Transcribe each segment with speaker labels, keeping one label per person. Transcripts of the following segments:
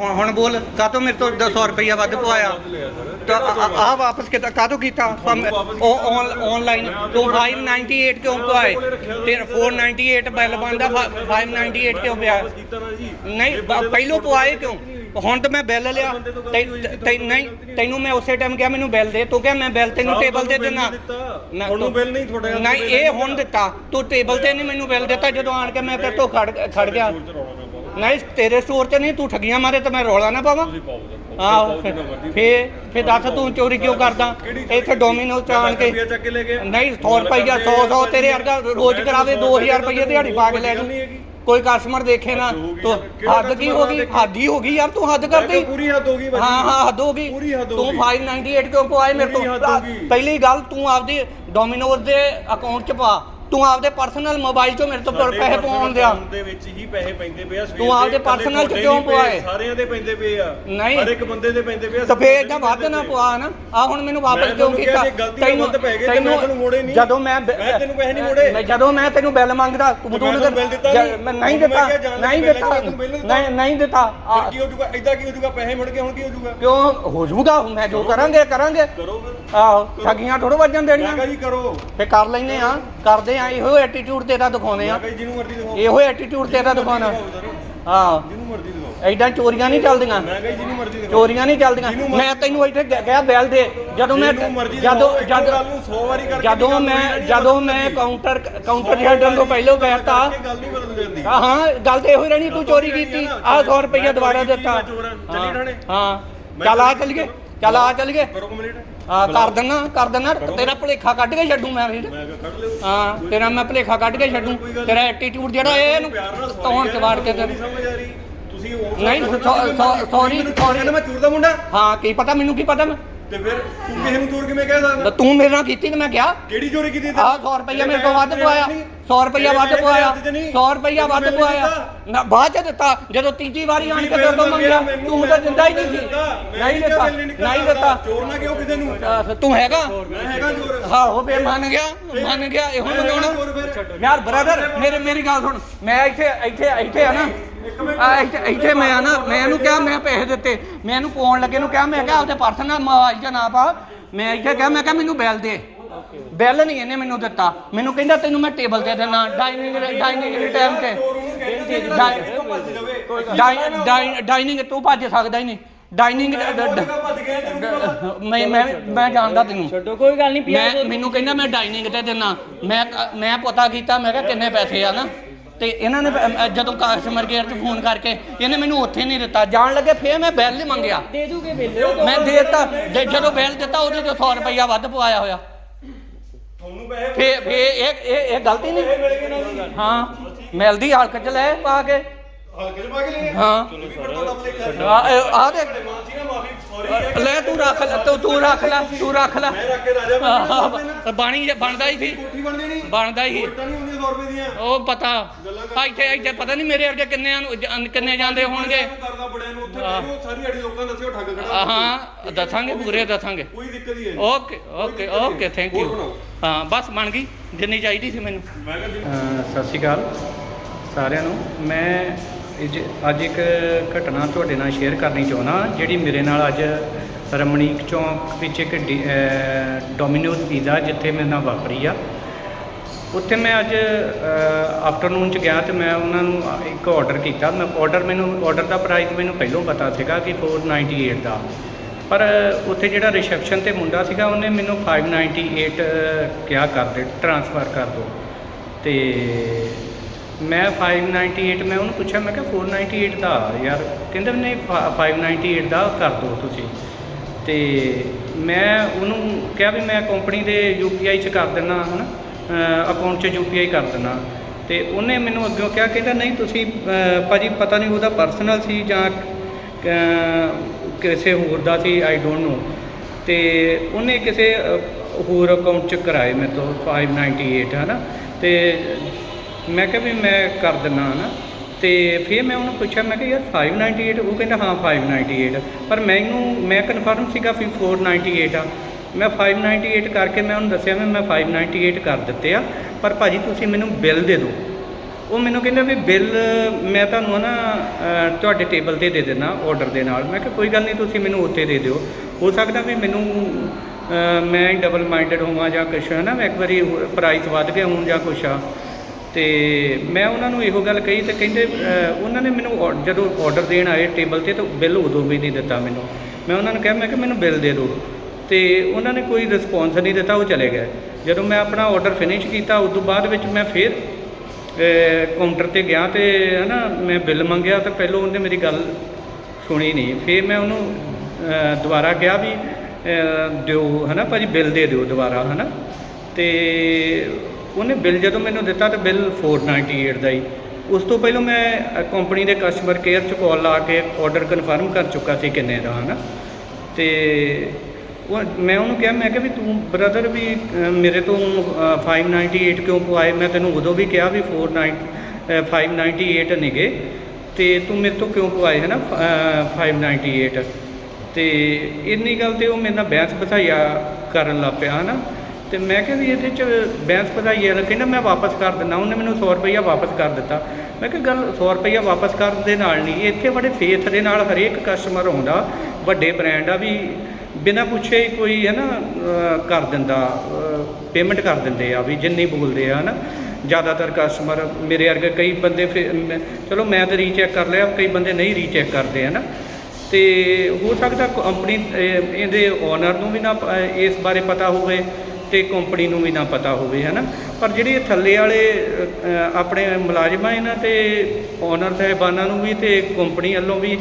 Speaker 1: ਹੁਣ ਹੁਣ ਬੋਲ ਕਾਹਤੋਂ ਮੇਰੇ ਤੋਂ 200 ਰੁਪਈਆ ਵੱਧ ਪਵਾਇਆ? ਤਾਂ ਆ ਵਾਪਸ ਕਿਤਾ ਕਾਹਤੋਂ ਕੀਤਾ? ਆਨਲਾਈਨ ਤੂੰ 598 ਕਿਉਂ ਪਵਾਏ ਤੇਰਾ 498 ਬਿੱਲ ਬਣਦਾ 598 ਕਿਉਂ ਪਿਆ? ਨਹੀਂ ਪਹਿਲੋਂ ਪਵਾਏ ਕਿਉਂ? ਹੁਣ ਤਾਂ ਮੈਂ ਬਿੱਲ ਲਿਆ। ਤੈ- ਤੈ- ਨਹੀਂ ਤੈਨੂੰ ਮੈਂ ਉਸੇ ਟਾਈਮ ਕਿਹਾ ਮੈਨੂੰ ਬਿੱਲ ਦੇ। ਤੂੰ ਕਿਹਾ ਮੈਂ ਬਿੱਲ ਤੈਨੂੰ ਟੇਬਲ ਤੇ ਦੇਣਾ ਮੈਂ
Speaker 2: ਤੁਹਾਨੂੰ ਬਿੱਲ ਨਹੀਂ ਤੁਹਾਡੇ
Speaker 1: ਨਹੀਂ ਇਹ ਹੁਣ ਦਿੱਤਾ। ਤੂੰ ਟੇਬਲ ਤੇ ਨਹੀਂ ਮੈਨੂੰ ਬਿੱਲ ਦਿੱਤਾ। ਜਦੋਂ ਆਣ ਕੇ ਮੈਂ ਤੇਰੇ ਤੋਂ ਖੜ ਖੜ ਗਿਆ। ਨਹੀਂ ਤੇਰੇ ਸਟੋਰ 'ਚ ਨਹੀਂ ਤੂੰ ਠੱਗੀਆਂ ਮਾਰੇ ਤਾਂ ਮੈਂ ਰੌਲਾ ਨਾ ਪਾਵਾਂ। ਆਹੋ ਫੇ ਫੇ ਦੱਸ ਤੂੰ ਚੋਰੀ ਕਿਉਂ ਕਰਦਾ? ਇੱਥੇ ਡੋਮੀਨੋਜ਼ ਚ ਆਣ ਕੇ
Speaker 2: ਕੇ
Speaker 1: ਨਹੀਂ 100 ਰੁਪਈਆ 100 100 ਤੇਰੇ ਵਰਗਾ ਰੋਜ਼ ਕਰਾਵੇ 2000 ਰੁਪਈਆ ਦਿਹਾੜੀ ਪਾ ਕੇ ਲੈ ਜੂ ਕੋਈ ਕਸਟਮਰ ਦੇਖੇ ਨਾ ਤੂੰ ਹੱਦ ਕੀ ਹੋ ਗਈ? ਹੱਦ ਹੀ ਹੋ ਗਈ ਯਾਰ ਤੂੰ ਹੱਦ ਕਰਦੀ।
Speaker 2: ਪੂਰੀ ਹੱਦ ਹੋ ਗਈ
Speaker 1: ਹਾਂ ਹਾਂ ਹੱਦ ਹੋ ਗਈ। ਤੂੰ
Speaker 2: ਗਈ।
Speaker 1: 598 ਕਿਉਂ ਪਵਾਏ? ਮੇਰੇ ਤੋਂ। ਪਹਿਲੀ ਗੱਲ ਤੂੰ ਆਪਦੀ ਡੋਮੀਨੋਜ਼ ਦੇ ਅਕਾਊਂਟ 'ਚ ਪਾ। ਤੂੰ ਆਪਦੇ ਪਰਸਨਲ ਮੋਬਾਈਲ 'ਚੋਂ ਮੇਰੇ ਤੋਂ ਪੈਸੇ ਪਵਾਉਣ ਦਿਆ।
Speaker 2: ਦੇ ਵਿੱਚ ਹੀ ਪੈਸੇ ਪੈਂਦੇ ਪਏ ਆ ਸਵੇਰ
Speaker 1: ਤੂੰ ਆਪਦੇ personal ਚ ਕਿਉਂ ਪਵਾਏ?
Speaker 2: ਸਾਰਿਆਂ ਦੇ ਪੈਂਦੇ ਪਏ ਆ।
Speaker 1: ਨਹੀਂ।
Speaker 2: ਹਰ ਇੱਕ ਬੰਦੇ ਦੇ ਪੈਂਦੇ ਪਏ ਆ
Speaker 1: ਤਾਂ ਫੇਰ
Speaker 2: ਨਹੀਂ
Speaker 1: ਵੱਧ ਨਾ ਪਵਾ ਨਾ। ਆ ਹੁਣ ਮੈਨੂੰ ਵਾਪਸ
Speaker 2: ਮੈਂ
Speaker 1: ਕਿਉਂ ਕੀਤਾ
Speaker 2: ਜੇ ਗਲਤੀ ਨਾਲ ਵੱਧ ਪੈ ਗਏ ਤੇ ਮੈਂ ਤੈਨੂੰ ਮੋੜੇ ਨਹੀਂ।
Speaker 1: ਜਦੋਂ ਮੈਂ
Speaker 2: ਮੈਂ ਤੈਨੂੰ ਪੈਸੇ ਨਹੀਂ ਮੋੜੇ।
Speaker 1: ਮੈਂ- ਜਦੋਂ ਮੈਂ ਤੈਨੂੰ ਬਿੱਲ ਮੰਗਦਾ ਤੂੰ
Speaker 2: ਮੈਂ ਤੈਨੂੰ ਬਿੱਲ ਦਿੱਤਾ ਨਹੀਂ।
Speaker 1: ਮੈਂ ਨਹੀਂ ਦਿੱਤਾ
Speaker 2: ਕਿਹਾ ਜਾਣ ਲੱਗੇ
Speaker 1: ਨਹੀਂ ਦਿੱਤਾ।
Speaker 2: ਬਿੱਲ ਦਿੱਤਾ।
Speaker 1: ਨਹੀਂ ਨਹੀਂ ਦਿੱਤਾ। ਆ,
Speaker 2: ਫਿਰ ਕੀ ਹੋ ਜਾਊਗਾ? ਇਦਾਂ ਕੀ ਹੋ ਜਾਊਗਾ? ਪੈਸੇ ਮੁੜ ਕੇ ਹੁਣ ਕੀ ਹੋ ਜਾਊਗਾ?
Speaker 1: ਕਿਉਂ? ਹੋ ਜਾਊਗਾ। ਮੈਂ ਜੋ ਕਰਾਂਗੇ ਕਰਾਂਗੇ।
Speaker 2: ਕਰੋ ਫਿਰ।
Speaker 1: ਆਹੋ ਠੱਗੀਆਂ ਥੋੜੋ ਵੱਜਣ
Speaker 2: ਮੈਂ
Speaker 1: ਦੇਣੀਆਂ
Speaker 2: ਕਹਾਂ ਜੀ ਕਰੋ।
Speaker 1: ਫੇ ਕਰ ਲੈਨੇ ਆ ਕਰਦੇ ਆ ਇਹੋ ਐਟੀਟਿਊਡ ਤੇਰਾ ਦਿਖਾਉਨੇ
Speaker 2: ਮੈਂ
Speaker 1: ਆ
Speaker 2: ਜੀ ਜਿਹਨੂੰ ਮਰਜ਼ੀ ਦਿਖਾਓ।
Speaker 1: ਇਹੋ ਐਟੀਟਿਊਡ ਤੇਰਾ ਦਿਖਾਉਣਾ। ਹਾਂ।
Speaker 2: ਜਿਹਨੂੰ ਮਰਜ਼ੀ ਦਿਖਾਓ।
Speaker 1: ਐਦਾਂ ਚੋਰੀਆਂ ਨਹੀਂ ਚੱਲਦੀਆਂ।
Speaker 2: ਮੈਂ ਕਹਾਂ ਜਿਹਨੂੰ ਮਰਜ਼ੀ ਦਿਖਾਓ।
Speaker 1: ਚੋਰੀਆਂ ਨਹੀਂ ਚੱਲਦੀਆਂ।
Speaker 2: ਜਿਹਨੂੰ
Speaker 1: ਮੈਂ ਤੈਨੂੰ ਇੱਥੇ ਗ- ਕਿਹਾ ਬਿੱਲ ਦੇ ਜਦੋਂ ਮੈਂ
Speaker 2: ਜਿਹਨੂੰ ਮਰਜ਼ੀ
Speaker 1: ਜਦੋਂ
Speaker 2: ਇੱਕੋ
Speaker 1: ਜਦੋਂ
Speaker 2: ਗੱਲ ਨੂੰ 100 ਵਾਰੀ ਕਰਕੇ
Speaker 1: ਜਦੋਂ
Speaker 2: ਗੱਲ
Speaker 1: ਮੈਂ ਜਦੋਂ। ਮੈਂ ਕਾਊਂਟਰ ਕਾਊਂਟਰ ਛੱਡਣ ਤੋਂ ਪਹਿਲਾਂ ਕਹਿਤਾ।
Speaker 2: ਕਰਕੇ ਗੱਲ ਨਹੀਂ ਬਦਲ ਜਾਂਦੀ।
Speaker 1: ਹਾਂ ਹਾਂ ਗੱਲ ਤੇ ਇਹੋ ਹੀ ਰਹਿਣੀ ਤੂੰ ਚੋਰੀ ਕੀਤੀ। ਆਹ 100 ਰੁਪਈਆ ਦੁਬਾਰਾ ਦਿੱਤਾ।
Speaker 2: ਹਾਂ, ਚੱਲੀ।
Speaker 1: ਹਾਂ। ਚੱਲ ਆ ਚੱਲੀਏ ਚੱਲ ਆ
Speaker 2: ਕਰੋ ਕੰਪਲੀਟ
Speaker 1: ਹਾਂ ਕਰ ਦਿੰਨਾ ਕਰ ਦਿੰਨਾ। ਤੇਰਾ ਭੁਲੇਖਾ ਕੱਢ ਕੇ ਛੱਡੂ ਮੈਂ
Speaker 2: ਕੱਢ ਲਿਓ
Speaker 1: ਹਾਂ ਤੇਰਾ ਮੈਂ ਭੁਲੇਖਾ ਕੱਢ ਕੇ ਛੱਡੂ। ਤੇਰਾ ਐਟੀਟਿਊਡ ਜਿਹੜਾ ਇਹ ਇਹਨੂੰ ਤੌਣ ਚ ਵਾੜ ਕੇ ਤੇ
Speaker 2: ਨਹੀਂ ਸਮਝ ਆ ਰਹੀ। ਤੁਸੀਂ ਉਹ
Speaker 1: ਨਹੀਂ, ਸੌ- ਸੌ- sorry, sorry।
Speaker 2: ਮੈਂ ਚੂਰ ਦਾ ਮੁੰਡਾ।
Speaker 1: ਹਾਂ ਕੀ ਪਤਾ ਮੈਨੂੰ ਕੀ ਪਤਾ ਮੈਂ
Speaker 2: ਤੇ ਫਿਰ ਤੂੰ ਕਿਸੇ ਨੂੰ ਚੋਰ ਕਿਵੇਂ ਕਹਿ ਸਕਦਾ?
Speaker 1: ਤਾਂ ਮੇਰੇ ਨਾਲ ਕੀਤੀ ਤੇ ਮੈਂ ਕਿਹਾ।
Speaker 2: ਕਿਹੜੀ ਚੋਰੀ ਕੀਤੀ
Speaker 1: ਆਹ 100 ਰੁਪਈਆ ਮੇਰੇ ਤੋਂ ਵੱਧ ਪਵਾਇਆ। 100 ਰੁਪਈਆ ਵੱਧ ਪਵਾਇਆ। 100 ਰੁਪਈਆ ਵੱਧ ਪਵਾਇਆ। ਨਾ ਬਾਅਦ ਚ ਦਿੱਤਾ। ਜਦੋਂ ਤੀਜੀ ਵਾਰੀ ਆਣ ਕੇ ਤੇਰੇ ਤੋਂ ਮੰਗਿਆ ਤੂੰ ਤਾਂ ਦਿੰਦਾ ਹੀ ਨਹੀਂ ਸੀ। ਨਹੀਂ ਦਿੱਤਾ। ਨਹੀਂ ਦਿੱਤਾ।
Speaker 2: ਚੋਰ ਨਾ ਕਿਉਂ ਕਿਸੇ ਨੂੰ?
Speaker 1: ਤੂੰ ਹੈਗਾ?
Speaker 2: ਮੈਂ ਹੈਗਾ ਚੋਰ।
Speaker 1: ਹਾਂ ਉਹ ਫੇ ਮੰਨ ਗਿਆ। ਮੰਨ ਗਿਆ। ਇਹੋ ਮੰਗਾਉਣਾ। ਯਾਰ ਬ੍ਰਦਰ ਮੇਰੇ ਮੇਰੀ ਗੱਲ ਸੁਣ। ਮੈਂ ਇੱਥੇ ਇੱਥੇ ਇੱਥੇ ਆ ਨਾ। ਆ ਇੱਥੇ ਇੱਥੇ ਮੈਂ ਆ ਨਾ ਮੈਂ ਇਹਨੂੰ ਕਿਹਾ ਮੈਂ ਪੈਸੇ ਦਿੱਤੇ। ਮੈਂ ਇਹਨੂੰ ਪਾਉਣ ਲੱਗੇ ਨੂੰ ਕਿਹਾ ਮੈਂ ਕਿਹਾ ਆਪਦੇ ਪਰਸਨਲ ਮੋਬਾਈਲ 'ਚ ਨਾ ਪਾ ਮੈਂ ਇੱਥੇ ਕਿਹਾ ਮੈਂ ਕਿਹਾ ਮੈਨੂੰ ਬਿੱਲ ਦੇ। ਬਿੱਲ ਨਹੀਂ ਇਹਨੇ ਮੈਨੂੰ ਦਿੱਤਾ। ਮੈਨੂੰ ਕਹਿੰਦਾ ਤੈਨੂੰ ਮੈਂ ਟੇਬਲ ਤੇ ਦੇਣਾ ਡਾਈਨਿੰਗ ਡਾਈਨਿੰਗ ਦੇ ਟਾਈਮ ਤੇ। ਡਾਈਨਿੰਗ ਡਾਈਨਿੰਗ ਤੂੰ ਭੱਜ ਸਕਦਾ ਹੀ ਨਹੀਂ। ਡਾਈਨਿੰਗ ਮੈਂ ਮੈਂ ਮੈਂ ਜਾਣਦਾ ਤੈਨੂੰ।
Speaker 3: ਛੱਡੋ ਕੋਈ ਗੱਲ ਨਹੀਂ
Speaker 1: ਮੈਂ ਮੈਨੂੰ ਕਹਿੰਦਾ ਮੈਂ ਡਾਈਨਿੰਗ ਤੇ ਦੇਣਾ ਮੈਂ ਮੈਂ ਪਤਾ ਕੀਤਾ ਮੈਂ ਕਿਹਾ ਕਿੰਨੇ ਪੈਸੇ ਆ ਨਾ। ਤੇ ਇਹਨਾਂ ਨੇ ਅ, ਜਦੋਂ ਕਸਟਮਰ ਕੇਅਰ 'ਚ ਫੋਨ ਕਰਕੇ ਇਹਨੇ ਮੈਨੂੰ ਉੱਥੇ ਨਹੀਂ ਦਿੱਤਾ। ਜਾਣ ਲੱਗੇ ਫੇਰ ਮੈਂ ਬਿੱਲ ਮੰਗਿਆ।
Speaker 3: ਦੇ ਦੂਗੇ ਬਿੱਲ?
Speaker 1: ਮੈਂ ਦੇ ਦਿੱਤਾ। ਜੇ ਜਦੋਂ ਬਿੱਲ ਦਿੱਤਾ ਉਹਦੇ ਤੋਂ 100 ਰੁਪਈਆ ਵੱਧ ਪਵਾਇਆ ਹੋਇਆ।
Speaker 2: ਤੁਹਾਨੂੰ ਪੈਸੇ
Speaker 1: ਫੇ ਫੇ ਇਹ ਇਹ ਇਹ ਗਲਤੀ ਨਹੀਂ?
Speaker 2: ਮਿਲ ਗਏ ਨਾ ਜੀ
Speaker 1: ਹਾਂ ਮਿਲਦੀ ਹਲਕ 'ਚ ਲੈ ਪਾ ਕੇ।
Speaker 2: ਹਲਕੇ ਚ ਪਾ ਕੇ
Speaker 1: ਹਾਂ।
Speaker 2: ਲੈ
Speaker 1: ਆ ਇਹ- ਆ ਦੇ
Speaker 2: ਮਾਫੀ ਨਾ ਮਾਫੀ ਸੌਰੀ
Speaker 1: ਲੈ ਤੂੰ ਰੱਖ ਲੈ ਤੂੰ ਤੂੰ ਰੱਖ ਲੈ ਤੂੰ ਰੱਖ ਲੈ।
Speaker 2: ਮੈਂ ਰੱਖ ਕੇ ਰਾਜਾ ਬਣ
Speaker 1: ਆਹ, ਬਾਣੀ ਬਣਦਾ ਹੀ ਸੀ।
Speaker 2: ਕੋਠੀ ਬਣਦੀ ਨਹੀਂ।
Speaker 1: ਬਣਦਾ ਹੀ ਸੀ।
Speaker 2: ਕੋਟਾਂ ਨਹੀਂ ਹੁੰਦੀਆਂ 100 ਰੁਪਏ ਦੀਆਂ।
Speaker 1: ਉਹ ਪਤਾ। ਆ ਇੱਥੇ ਇੱਥੇ ਪਤਾ ਨਹੀਂ ਮੇਰੇ ਅੱਗੇ ਕਿੰਨਿਆਂ ਨੂੰ ਜ- ਕਿੰਨੇ ਜਾਂਦੇ ਹੋਣਗੇ।
Speaker 2: ਇਹਨੂੰ ਕਰਦਾ ਬੜਿਆਂ ਨੂੰ ਉੱਥੇ ਬੈਠੋ ਸਾਰੀ ਅੜੀ ਲੋਕਾਂ ਨੂੰ ਦੱਸਿਓ ਠੱਗ ਖੜਾ
Speaker 1: ਹਾਂ ਦੱਸਾਂਗੇ ਪੂਰੇ ਦੱਸਾਂਗੇ।
Speaker 2: ਕੋਈ ਦਿੱਕਤ ਹੀ ਹੈ
Speaker 1: okay okay okay thank you ਹਾਂ ਬਸ ਬਣ ਗਈ। ਜਿੰਨੀ ਚਾਹੀਦੀ ਸੀ ਮੈਨੂੰ।
Speaker 2: ਮੈਂ ਕਿਹਾ ਜੀ
Speaker 4: ਸਤਿ ਸ਼੍ਰੀ ਅਕਾਲ। ਸਾਰਿਆਂ ਨੂੰ। ਮੈਂ ਅੱਜ- ਅੱਜ ਇੱਕ ਘਟਨਾ ਤੁਹਾਡੇ ਨਾਲ ਸ਼ੇਅਰ ਕਰਨੀ ਚਾਹੁੰਦਾ ਜਿਹੜੀ ਮੇਰੇ ਨਾਲ ਅੱਜ ਰਮਣੀਕ ਚੌਂਕ ਵਿੱਚ ਇੱਕ ਡੀ- ਅਹ ਡੋਮਿਨੋਜ਼ ਪੀਜ਼ਾ ਜਿੱਥੇ ਮੇਰੇ ਨਾਲ ਵਾਪਰੀ ਆ। ਉੱਥੇ ਮੈਂ ਅੱਜ ਆਫਟਰਨੂਨ ਚ ਗਿਆ ਤੇ ਮੈਂ ਉਹਨਾਂ ਨੂੰ ਇੱਕ ਆਰਡਰ ਕੀਤਾ। ਮੈਂ ਆਰਡਰ ਮੈਨੂੰ ਆਰਡਰ ਦਾ ਪ੍ਰਾਈਸ ਮੈਨੂੰ ਪਹਿਲਾਂ ਪਤਾ ਸੀਗਾ ਕਿ 498 ਦਾ। ਪਰ ਉੱਥੇ ਜਿਹੜਾ ਰਿਸੈਪਸ਼ਨ ਤੇ ਮੁੰਡਾ ਸੀਗਾ, ਉਹਨੇ ਮੈਨੂੰ 598 ਕਿਹਾ ਕਰ ਦੇ ਟ੍ਰਾਂਸਫਰ ਕਰ ਦਿਓ ਤੇ ਮੈਂ 598 ਮੈਂ ਉਹਨੂੰ ਪੁੱਛਿਆ ਮੈਂ ਕਿਹਾ 498 ਦਾ ਯਾਰ। ਕਹਿੰਦਾ ਵੀ ਨਹੀਂ ਫਾ- 598 ਦਾ ਕਰ ਦਿਓ ਤੁਸੀਂ। ਤੇ ਮੈਂ ਉਹਨੂੰ ਕਿਹਾ ਵੀ ਮੈਂ ਕੰਪਨੀ ਦੇ ਯੂਪੀਆਈ ਚ ਕਰ ਦਿੰਦਾ ਹਨਾ? ਅਕਾਊਂਟ ਚ ਯੂਪੀਆਈ ਕਰ ਦਿੰਦਾ ਤੇ ਉਹਨੇ ਮੈਨੂੰ ਅੱਗੇ ਕਿਹਾ ਕਹਿੰਦਾ ਨਹੀਂ ਤੁਸੀਂ ਅਹ, ਭਾਜੀ ਪਤਾ ਨਹੀਂ ਉਹਦਾ ਪਰਸਨਲ ਸੀ ਜਾਂ ਕਿਸੇ ਹੋਰ ਦਾ ਸੀ ਆਈ ਡੋਨਟ ਨੋ ਤੇ ਉਹਨੇ ਕਿਸੇ ਹੋਰ ਅਕਾਊਂਟ ਚ ਕਰਾਏ ਮੇਰੇ ਤੋਂ 598 ਹਨਾ? ਤੇ ਮੈਂ ਕਿਹਾ ਵੀ ਮੈਂ ਕਰ ਦਿੰਦਾ ਨਾ ਤੇ ਫਿਰ ਮੈਂ ਉਹਨੂੰ ਪੁੱਛਿਆ, ਮੈਂ ਕਿਹਾ ਯਾਰ 598 ਉਹ ਕਹਿੰਦਾ ਹਾਂ 598 ਪਰ ਮੈਨੂੰ, ਮੈਂ ਕਨਫਰਮ ਸੀਗਾ ਵੀ 498 ਆ। ਮੈਂ 598 ਕਰਕੇ ਮੈਂ ਉਹਨੂੰ ਦੱਸਿਆ ਵੀ ਮੈਂ 598 ਕਰ ਦਿੱਤੇ ਆ। ਪਰ ਭਾਜੀ ਤੁਸੀਂ ਮੈਨੂੰ ਬਿੱਲ ਦੇ ਦਿਓ। ਉਹ ਮੈਨੂੰ ਕਹਿੰਦਾ ਵੀ ਬਿੱਲ ਮੈਂ ਤੁਹਾਨੂੰ ਨਾ ਤੁਹਾਡੇ ਟੇਬਲ ਤੇ ਦੇ ਦੇਣਾ ਆਰਡਰ ਦੇ ਨਾਲ। ਮੈਂ ਕਿਹਾ ਕੋਈ ਗੱਲ ਨਹੀਂ, ਤੁਸੀਂ ਮੈਨੂੰ ਉੱਤੇ ਦੇ ਦਿਓ। ਹੋ ਸਕਦਾ ਵੀ ਮੈਨੂੰ ਮੈਂ ਡਬਲ ਮਾਈਂਡਡ ਹੋਵਾਂ ਜਾਂ ਕੁਛ ਹੈ ਨਾ ਮੈਂ ਇੱਕ ਵਾਰੀ ਪ੍ਰਾਈਸ ਵੱਧ ਗਿਆ ਹੋਣ ਜਾਂ ਕੁਛ ਆ। ਤੇ ਮੈਂ ਉਹਨਾਂ ਨੂੰ ਇਹੋ ਗੱਲ ਕਹੀ ਤੇ ਕਹਿੰਦੇ ਉਹਨਾਂ ਨੇ ਮੈਨੂੰ ਔਰ- ਜਦੋਂ ਆਰਡਰ ਦੇਣ ਆਏ ਟੇਬਲ ਤੇ ਤਾਂ ਬਿੱਲ ਉਦੋਂ ਵੀ ਨਹੀਂ ਦਿੱਤਾ ਮੈਨੂੰ। ਮੈਂ ਉਹਨਾਂ ਨੂੰ ਕਿਹਾ ਮੈਂ ਕਿ ਮੈਨੂੰ ਬਿੱਲ ਦੇ ਦਿਓ। ਤੇ ਉਹਨਾਂ ਨੇ ਕੋਈ ਰਿਸਪੌਂਸ ਨਹੀਂ ਦਿੱਤਾ ਉਹ ਚਲੇ ਗਏ। ਜਦੋਂ ਮੈਂ ਆਪਣਾ ਆਰਡਰ ਫਿਨਿਸ਼ ਕੀਤਾ ਉਸ ਤੋਂ ਬਾਅਦ ਵਿੱਚ ਮੈਂ ਫਿਰ ਕਾਊਂਟਰ ਤੇ ਗਿਆ ਤੇ ਹਨਾ ਮੈਂ ਬਿੱਲ ਮੰਗਿਆ ਤਾਂ ਪਹਿਲਾਂ ਉਹਨੇ ਮੇਰੀ ਗੱਲ ਸੁਣੀ ਨਹੀਂ। ਫਿਰ ਮੈਂ ਉਹਨੂੰ ਦੁਬਾਰਾ ਕਿਹਾ ਵੀ ਅ, ਦਿਓ ਹਨਾ ਭਾਜੀ ਬਿੱਲ ਦੇ ਦਿਓ ਦੁਬਾਰਾ ਹਨਾ। ਤੇ ਉਹਨੇ ਬਿੱਲ ਜਦੋਂ ਮੈਨੂੰ ਦਿੱਤਾ ਤਾਂ ਬਿੱਲ 498 ਦਾ ਹੀ। ਉਸ ਤੋਂ ਪਹਿਲਾਂ ਮੈਂ ਕੰਪਨੀ ਦੇ ਕਸਟਮਰ ਕੇਅਰ 'ਚ ਕਾਲ ਲਾ ਕੇ ਆਰਡਰ ਕਨਫਰਮ ਕਰ ਚੁੱਕਾ ਸੀ ਕਿੰਨੇ ਦਾ ਹਨਾ? ਤੇ ਉਹ ਮੈਂ ਉਹਨੂੰ ਕਿਹਾ ਮੈਂ ਕਿਹਾ ਵੀ ਤੂੰ ਬ੍ਰਦਰ ਵੀ ਮੇਰੇ ਤੋਂ ਅ, 598 ਕਿਉਂ ਪਵਾਏ? ਮੈਂ ਤੈਨੂੰ ਉਦੋਂ ਵੀ ਕਿਹਾ ਵੀ 49 ਅ, 598 ਨਿਗੇ। ਤੇ ਤੂੰ ਮੇਰੇ ਤੋਂ ਕਿਉਂ ਪਵਾਏ ਹੈ ਨਾ ਅ, 598 ਤੇ ਇੰਨੀ ਗੱਲ ਤੇ ਉਹ ਮੇਰੇ ਨਾਲ ਬਹਿਸ ਬਧਾਈਆ ਕਰਨ ਲੱਗ ਪਿਆ ਹਨਾ? ਤੇ ਮੈਂ ਕਿਹਾ ਵੀ ਇਹਦੇ ਚ ਬਹਿਸ ਵਧਾਈਆ ਕਹਿੰਦਾ, ਮੈਂ ਵਾਪਸ ਕਰ ਦਿੰਦਾ। ਉਹਨੇ ਮੈਨੂੰ 100 ਰੁਪਈਆ ਵਾਪਸ ਕਰ ਦਿੱਤਾ। ਮੈਂ ਕਿਹਾ, ਗੱਲ 100 ਰੁਪਈਆ ਵਾਪਸ ਕਰਨ ਦੇ ਨਾਲ ਨਹੀਂ ਇੱਥੇ ਬੜੇ ਫੇਥ ਦੇ ਨਾਲ ਹਰੇਕ ਕਸਟਮਰ ਆਉਂਦਾ, ਵੱਡੇ ਬ੍ਰਾਂਡ ਆ ਵੀ ਬਿਨਾਂ ਪੁੱਛੇ ਕੋਈ ਹੈ ਨਾ ਕਰ ਦਿੰਦਾ ਪੇਮੈਂਟ ਕਰ ਦਿੰਦੇ ਆ ਵੀ ਜਿੰਨੀ ਬੋਲਦੇ ਆ ਨਾ ਜ਼ਿਆਦਾਤਰ ਕਸਟਮਰ ਮੇਰੇ ਵਰਗੇ ਕਈ ਬੰਦੇ ਫਿਰ, ਮੈਂ- ਚਲੋ ਮੈਂ ਤਾਂ ਰੀਚੈਕ ਕਰ ਲਿਆ, ਕਈ ਬੰਦੇ ਨਹੀਂ ਰੀਚੈਕ ਕਰਦੇ ਆ ਨਾ ਤੇ ਹੋ ਸਕਦਾ ਕੰਪਨੀ ਇਹਦੇ ਓਨਰ ਨੂੰ ਵੀ ਨਾ ਇਸ ਬਾਰੇ ਪਤਾ ਹੋਵੇ। ਤੇ ਕੰਪਨੀ ਨੂੰ ਵੀ ਨਾ ਪਤਾ ਹੋਵੇ ਹੈ ਨਾ ਪਰ ਜਿਹੜੇ ਥੱਲੇ ਵਾਲੇ ਆਪਣੇ ਮੁਲਾਜ਼ਮਾਂ ਇਹਨਾਂ ਤੇ ਓਨਰ ਸਾਹਿਬਾਨਾਂ ਨੂੰ ਵੀ ਤੇ ਕੰਪਨੀ ਵੱਲੋਂ ਵੀ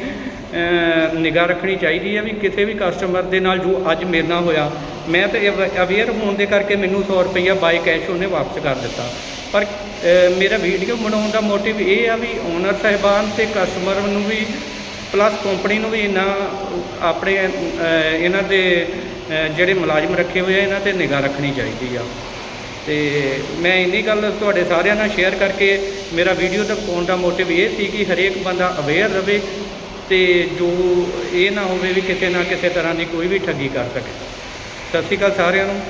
Speaker 4: ਨਿਗਾਹ ਰੱਖਣੀ ਚਾਹੀਦੀ ਹੈ ਵੀ ਕਿਸੇ ਵੀ ਕਸਟਮਰ ਦੇ ਨਾਲ ਜੋ ਅੱਜ ਮੇਰੇ ਨਾਲ ਹੋਇਆ, ਮੈਂ ਤਾਂ ਅਵੇਅਰ ਹੋਣ ਦੇ ਕਰਕੇ ਮੈਨੂੰ 100 ਰੁਪਈਆ ਬਾਈ ਕੈਸ਼ ਉਹਨੇ ਵਾਪਸ ਕਰ ਦਿੱਤਾ। ਪਰ ਮੇਰਾ ਵੀਡੀਓ ਬਣਾਉਣ ਦਾ ਮੋਟਿਵ ਇਹ ਆ ਵੀ ਓਨਰ ਸਾਹਿਬਾਨ ਤੇ ਕਸਟਮਰ ਨੂੰ ਵੀ ਪਲੱਸ ਕੰਪਨੀ ਨੂੰ ਵੀ ਇਹਨਾਂ ਆਪਣੇ ਇਹਨਾਂ ਦੇ ਜਿਹੜੇ ਮੁਲਾਜ਼ਮ ਰੱਖੇ ਹੋਏ ਆ, ਇਹਨਾਂ ਤੇ ਨਿਗਾਹ ਰੱਖਣੀ ਚਾਹੀਦੀ ਆ। ਤੇ ਮੈਂ ਇੰਨੀ ਗੱਲ ਤੁਹਾਡੇ ਸਾਰਿਆਂ ਨਾਲ ਸ਼ੇਅਰ ਕਰਕੇ ਮੇਰਾ ਵੀਡੀਓ ਦਾ ਪਾਉਣ ਦਾ ਮੋਟਿਵ ਇਹ ਸੀ ਕਿ ਹਰੇਕ ਬੰਦਾ ਅਵੇਅਰ ਰਵੇ ਤੇ ਜੋ ਇਹ ਨਾ ਹੋਵੇ ਵੀ ਕਿਸੇ ਨਾ ਕਿਸੇ ਤਰ੍ਹਾਂ ਦੀ ਕੋਈ ਵੀ ਠੱਗੀ ਕਰ ਸਕੇ। ਸਤਿ ਸ਼੍ਰੀ ਅਕਾਲ ਸਾਰਿਆਂ ਨੂੰ।